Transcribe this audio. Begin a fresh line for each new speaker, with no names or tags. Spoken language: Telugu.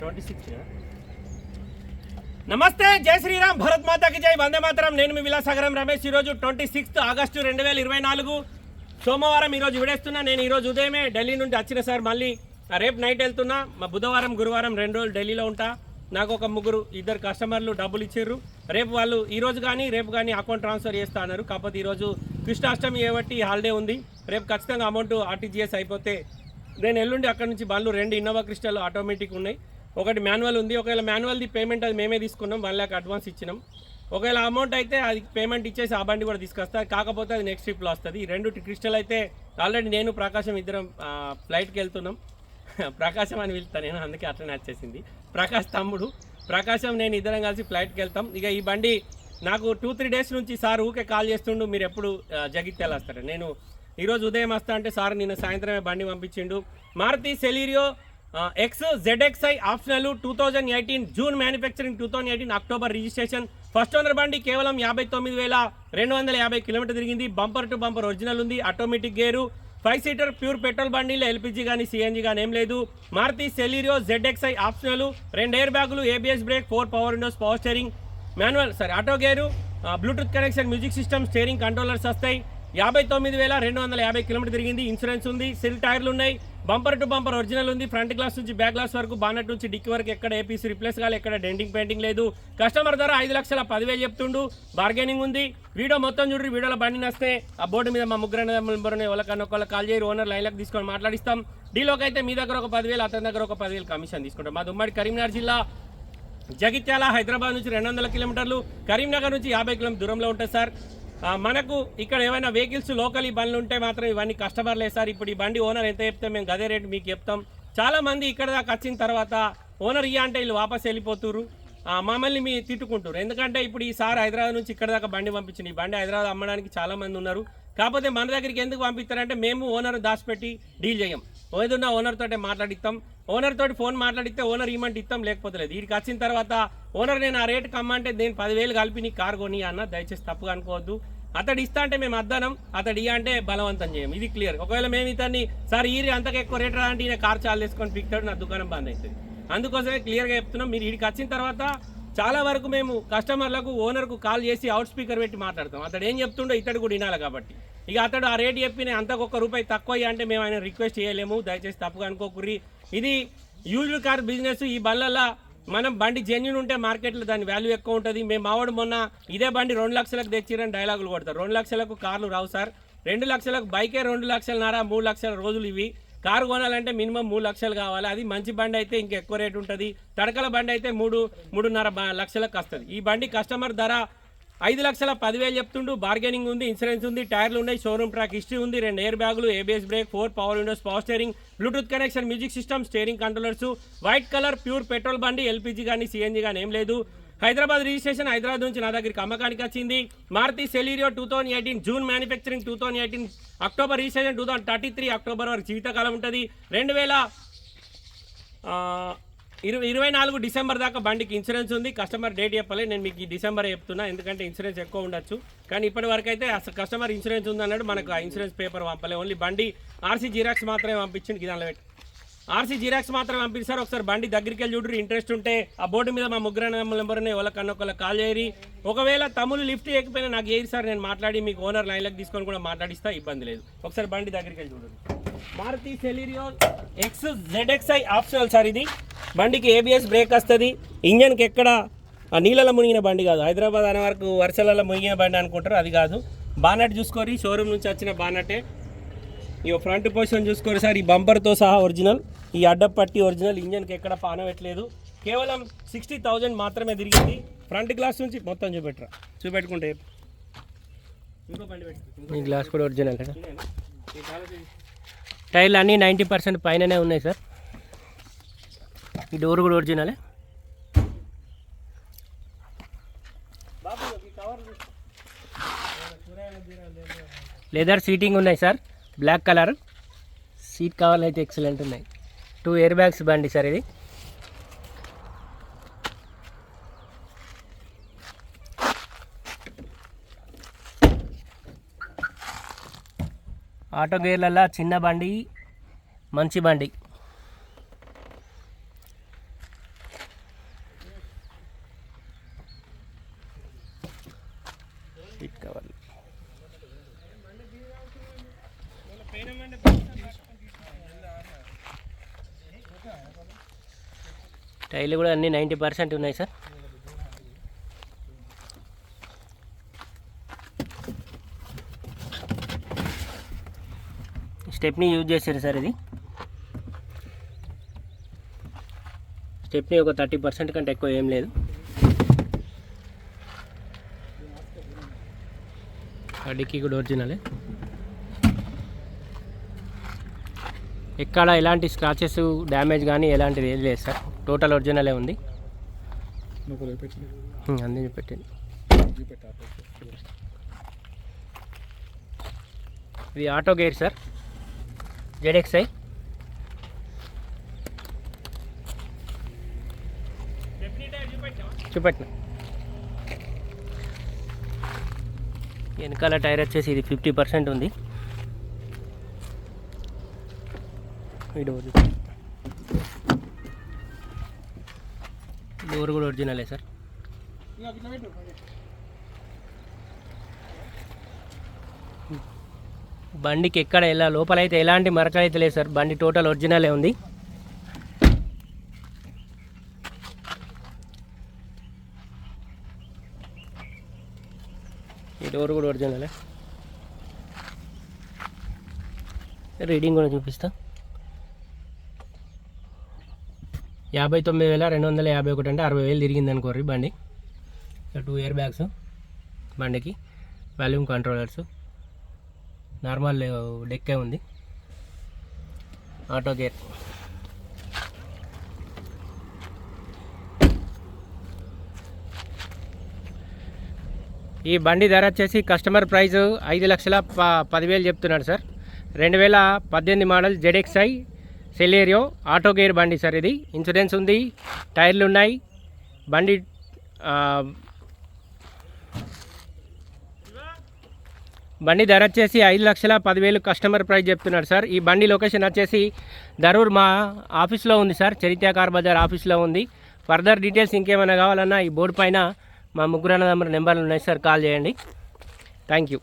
ట్వంటీ సిక్స్ నమస్తే జై శ్రీరామ్ భరత్ మాతాకి జై వందే మాతరం. నేను మీ విలాసాగరం రమేష్. ఈరోజు ట్వంటీ సిక్స్త్ ఆగస్టు రెండు వేల ఇరవై నాలుగు. సోమవారం ఈరోజు విడేస్తున్నా. నేను ఈరోజు ఉదయమే ఢిల్లీ నుండి వచ్చిన సార్. మళ్ళీ రేపు నైట్ వెళ్తున్నా. మా బుధవారం గురువారం రెండు రోజులు ఢిల్లీలో ఉంటా. నాకు ఒక ముగ్గురు ఇద్దరు కస్టమర్లు డబ్బులు ఇచ్చిర్రు రేపు వాళ్ళు ఈరోజు కానీ రేపు కానీ అకౌంట్ ట్రాన్స్ఫర్ చేస్తా అన్నారు. కాకపోతే ఈరోజు కృష్ణాష్టమి కాబట్టి హాలిడే ఉంది. రేపు ఖచ్చితంగా అమౌంట్ ఆర్టీజీఎస్ అయిపోతే నేను ఎల్లుండి అక్కడ నుంచి బళ్ళు రెండు ఇన్నోవా క్రిస్టల్ ఆటోమేటిక్ ఉన్నాయి. ఒకటి మాన్యువల్ ఉంది. ఒకవేళ మాన్యువల్ది పేమెంట్ అది మేమే తీసుకున్నాం. వన్ ల్యాక్ అడ్వాన్స్ ఇచ్చినాం. ఒకవేళ అమౌంట్ అయితే అది పేమెంట్ ఇచ్చేసి ఆ బండి కూడా తీసుకొస్తా. కాకపోతే అది నెక్స్ట్ ట్రిప్లో వస్తుంది. ఈ రెండు క్రిస్టల్ అయితే ఆల్రెడీ నేను ప్రకాశం ఇద్దరం ఫ్లైట్కి వెళ్తున్నాం. ప్రకాశం అని పిలుస్తాను నేను అందుకే అట్లనే వచ్చేసింది. ప్రకాష్ తమ్ముడు. ప్రకాశం నేను ఇద్దరం కలిసి ఫ్లైట్కి వెళ్తాం. ఇక ఈ బండి నాకు టూ త్రీ డేస్ నుంచి సార్ ఊకే కాల్ చేస్తుండు. మీరు ఎప్పుడు జగిత్యాల వస్తారు నేను ఈరోజు ఉదయం వస్తా అంటే సార్ నిన్న సాయంత్రమే బండి పంపించిండు. Maruti Celerio X ZXI optional two thousand eighteen June manufacturing two thousand eighteen October registration first owner బండి కేవలం యాభై తొమ్మిది వేల రెండు వందల యాభై కిలోమీటర్ తిరిగింది. బంపర్ టు బంపర్ ఒరిజినల్ ఉంది. Automatic gear five seater pure petrol బండిలో ఎల్పిజి కానీ సిఎన్జి కానీ ఏం లేదు. Maruti Celerio ZXI optional. రెండు ఎయిర్ బ్యాగులు ABS brake four power windows power steering manual sorry auto gear bluetooth connection music system steering controllers వస్తాయి. యాభై తొమ్మిది వేల రెండు వందల యాభై కిలోమీటర్ తిరిగింది. ఇన్సూరెన్స్ ఉంది సిల్ టైర్లు ఉన్నాయి. బంపర్ టు బంపర్ ఒరిజినల్ ఉంది. ఫ్రంట్ గ్లాస్ నుంచి బ్యాక్ గ్లాస్ వరకు బానట్ నుంచి డిక్కి వరకు ఎక్కడ ఏపీసీ రిప్లేస్ కాలే ఎక్కడ డెంటింగ్ పెయింటింగ్ లేదు. కస్టమర్ ధర ఐదు లక్షల పదివేలు చెప్తుండు. బార్గెనింగ్ ఉంది. వీడియో మొత్తం చూడండి వీడియోలో బండి వస్తే ఆ బోర్డు మీద మా ముగ్గురు నెంబర్ వాళ్ళకన్నా ఒకళ్ళు కాల్ చేయరు ఓనర్ లైన్లకు తీసుకొని మాట్లాడిస్తాం. డీలోకి అయితే మీ దగ్గర ఒక పదివేలు అతని దగ్గర ఒక పదివేలు కమిషన్ తీసుకుంటాం. మా ఉమ్మడి కరీంనగర్ జిల్లా. జగిత్యాల హైదరాబాద్ నుంచి రెండు వందల కిలోమీటర్లు. కరీంనగర్ నుంచి యాభై కిలోమీటర్ దూరంలో ఉంటుంది సార్. మనకు ఇక్కడ ఏమైనా వెహికల్స్ లోకల్ ఈ బండ్లు ఉంటే మాత్రం ఇవన్నీ కస్టమర్లే సార్. ఇప్పుడు ఈ బండి ఓనర్ ఎంత చెప్తే మేము గదే రేటు మీకు చెప్తాం. చాలామంది ఇక్కడ దాకా వచ్చిన తర్వాత ఓనర్ ఇయ్య అంటే వీళ్ళు వాపస్ వెళ్ళిపోతున్నారు మమ్మల్ని మీ తిట్టుకుంటారు ఎందుకంటే ఇప్పుడు ఈ సార్ హైదరాబాద్ నుంచి ఇక్కడ దాకా బండి పంపించింది ఈ బండి హైదరాబాద్ అమ్మడానికి చాలామంది ఉన్నారు. కాకపోతే మన దగ్గరికి ఎందుకు పంపిస్తారంటే మేము ఓనర్ దాచిపెట్టి డీల్ చేయం. ఏదన్నా ఓనర్ తోటే మాట్లాడిస్తాం. ఓనర్ తోటి ఫోన్ మాట్లాడితే ఓనర్ ఇమ్మంటే ఇస్తాం లేకపోతే లేదు. వీడికి వచ్చిన తర్వాత ఓనర్ నేను ఆ రేటు కమ్మంటే నేను పదివేలు కలిపి నీ కార్ కొని అన్న. దయచేసి తప్పుగా అనుకోవద్దు. అతడు ఇస్తా అంటే మేము అద్దానం అతడు ఇయ్య అంటే బలవంతం చేయం. ఇది క్లియర్ ఒకవేళ మేము ఇతన్ని సార్ ఈరి అంతకు ఎక్కువ రేట్ రా అంటే ఈయన కార్ చాలు వేసుకొని పిక్తాడు నా దుకాణం బంద్ అవుతుంది అందుకోసమే క్లియర్గా చెప్తున్నాం. మీరు వీడికి వచ్చిన తర్వాత చాలా వరకు మేము కస్టమర్లకు ఓనర్కు కాల్ చేసి అవుట్ స్పీకర్ పెట్టి మాట్లాడతాం. అతడు ఏం చెప్తుండో ఇతడు కూడా వినాలి కాబట్టి. ఇక అతడు ఆ రేట్ చెప్పిన అంతకు ఒక్క రూపాయి తక్కువ అంటే మేము ఆయన రిక్వెస్ట్ చేయలేము. దయచేసి తప్పుగా అనుకోకుర్రి. ఇది యూజువల్ కార్ బిజినెస్ ఈ బళ్ళల్లో మనం బండి జెన్యున్ ఉంటే మార్కెట్లో దాని వాల్యూ ఎక్కువ ఉంటుంది. మేము మావాడు మొన్న ఇదే బండి రెండు లక్షలకు తెచ్చిరని డైలాగులు కొడతారు. రెండు లక్షలకు కార్లు రావు సార్. రెండు లక్షలకు బైకే రెండు లక్షలన్నర మూడు లక్షల రోజులు ఇవి. కారు కొనాలంటే మినిమం మూడు లక్షలు కావాలి. అది మంచి బండి అయితే ఇంకా ఎక్కువ రేటు ఉంటుంది. తడకల బండి అయితే మూడు మూడున్నర బ- లక్షలకు వస్తుంది. ఈ బండి కస్టమర్ ధర ఐదు లక్షల పదివేలు చెప్తుండు. బార్గెనింగ్ ఉంది ఇన్సూరెన్స్ ఉంది టైర్లు ఉన్నాయి షోరూమ్ ట్రాక్ హిస్టరీ ఉంది రెండు ఎయిర్ బ్యాగులు ABS brake four power windows power steering bluetooth connection music system steering controllers white colour pure petrol బండి ఎల్పిజి కానీ సిఎన్జి కానీ ఏం లేదు. హైదరాబాద్ రిజిస్ట్రేషన్ హైదరాబాద్ నుంచి నా దగ్గరికి అమ్మకానికి వచ్చింది. Maruti Celerio two thousand eighteen June manufacturing two thousand eighteen October registration two thousand thirty three October వరకు జీవితకాలం ఉంటుంది. రెండు వేల ఇరవై ఇరవై నాలుగు డిసెంబర్ దాకా బండికి ఇన్సూరెన్స్ ఉంది. కస్టమర్ డేట్ చెప్పలే. నేను మీకు ఈ డిసెంబర్ చెప్తున్నా. ఎందుకంటే ఇన్సూరెన్స్ ఎక్కువ ఉండొచ్చు. కానీ ఇప్పటి వరకు అయితే అసలు కస్టమర్ ఇన్సూరెన్స్ ఉంది అన్నాడు మనకు ఆ ఇన్సూరెన్స్ పేపర్ పంపలే. ఓన్లీ బండి ఆర్సీ జిరాక్స్ మాత్రమే పంపించింది దానిలో పెట్టి. ఆర్సీ జిరాక్స్ మాత్రమే పంపిస్తారు ఒకసారి బండి దగ్గరికి వెళ్ళి చూడరు ఇంట్రెస్ట్ ఉంటే ఆ బోర్డు మీద మా ముగ్గురు నెంబర్ని ఎవరికన్నా ఒకళ్ళ కాల్ చేయరి. ఒకవేళ తమ్ముళ్ళు లిఫ్ట్ చేయకపోయినా నాకు ఏది సార్. నేను మాట్లాడి మీకు ఓనర్ లైన్లకు తీసుకొని కూడా మాట్లాడిస్తా. ఇబ్బంది లేదు. ఒకసారి బండి దగ్గరికి వెళ్ళి చూడండి Maruti Celerio X ZXI optional sir ఇది. బండికి ఏబిఎస్ బ్రేక్ వస్తుంది. ఇంజన్కి ఎక్కడ నీళ్ళలో మునిగిన బండి కాదు. హైదరాబాద్ అనే వరకు వర్షాలలో మునిగిన బండి అనుకుంటారు అది కాదు. బానట్ చూసుకోరి షోరూమ్ నుంచి వచ్చిన బానటే. ఈ ఫ్రంట్ పొజిషన్ చూసుకోరు సార్ ఈ బంపర్తో సహా ఒరిజినల్. ఈ అడ్డపట్టి ఒరిజినల్ ఇంజన్కి ఎక్కడ పాన పెట్టలేదు. కేవలం సిక్స్టీ థౌజండ్ మాత్రమే తిరిగింది. ఫ్రంట్ గ్లాస్ నుంచి మొత్తం చూపెట్టరా. చూపెట్టుకుంటే ఇంకో బండి పెట్టు.
ఈ గ్లాస్ కూడా ఒరిజినల్ కదా
ఇంకేనా? ఈ కాలేజీ
టైర్లు అన్నీ నైంటీ పర్సెంట్ పైననే ఉన్నాయి సార్. ఈ డోర్ కూడా ఒరిజినలే. లెదర్ సీటింగ్ ఉన్నాయి సార్. Black colour. సీట్ కవర్లు అయితే ఎక్సలెంట్ ఉన్నాయి. టూ ఇయర్ బ్యాగ్స్ బండి సార్ ఇది. ఆటో గేర్లలో చిన్న బండి మంచి బండి. సీట్ టైర్లు కూడా అన్నీ నైంటీ పర్సెంట్ ఉన్నాయి సార్ స్టెప్ని యూజ్ చేశారు సార్ ఇది. స్టెప్ని ఒక థర్టీ పర్సెంట్ కంటే ఎక్కువ ఏం లేదు. ఆ డిక్కీ కూడా ఒరిజినలే. ఎక్కడ ఎలాంటి స్క్రాచెస్ డ్యామేజ్ కానీ ఎలాంటిది ఏది లేదు సార్. టోటల్ ఒరిజినలే ఉంది. ఉమ్, అన్నీ చూపెట్టండి ఇది ఆటో గేర్ సార్. జెడ్ఎక్స్ఐ చూపెట్టిన. వెనకాల టైర్ వచ్చేసి ఇది ఫిఫ్టీ పర్సెంట్ ఉంది. డోర్ కూడా ఒరిజినలే సార్. బండికి ఎక్కడ ఎలా లోపలైతే ఎలాంటి మరకలు అయితే లేదు సార్. బండి టోటల్ ఒరిజినలే ఉంది. ఈ డోర్ కూడా ఒరిజినలే. రీడింగ్ కూడా చూపిస్తా. యాభై తొమ్మిది వేల రెండు వందల యాభై ఒకటి అంటే అరవై వేలు తిరిగింది అనుకోర్రి బండి. టూ ఇయర్ బ్యాగ్స్ బండికి. వాల్యూమ్ కంట్రోలర్స్ నార్మల్ డెక్కే ఉంది. Auto gear. ఈ బండి ధర వచ్చేసి కస్టమర్ ప్రైజ్ ఐదు లక్షల ప పదివేలు చెప్తున్నాడు సార్. రెండు వేల పద్దెనిమిది model ZXI Celerio auto gear బండి సార్ ఇది. ఇన్సూరెన్స్ ఉంది టైర్లు ఉన్నాయి. బండి బండి ధర వచ్చేసి ఐదు లక్షల పదివేలు కస్టమర్ ప్రైస్ చెప్తున్నాడు సార్. ఈ బండి లొకేషన్ వచ్చేసి ధరూర్ మా ఆఫీస్లో ఉంది సార్ చరిత్ర కార్ బజార్ ఆఫీస్లో ఉంది. ఫర్దర్ డీటెయిల్స్ ఇంకేమైనా కావాలన్నా ఈ బోర్డు పైన మా ముగ్గురు అన్నదమ్ముల నెంబర్లు ఉన్నాయి సార్ కాల్ చేయండి. Thank you.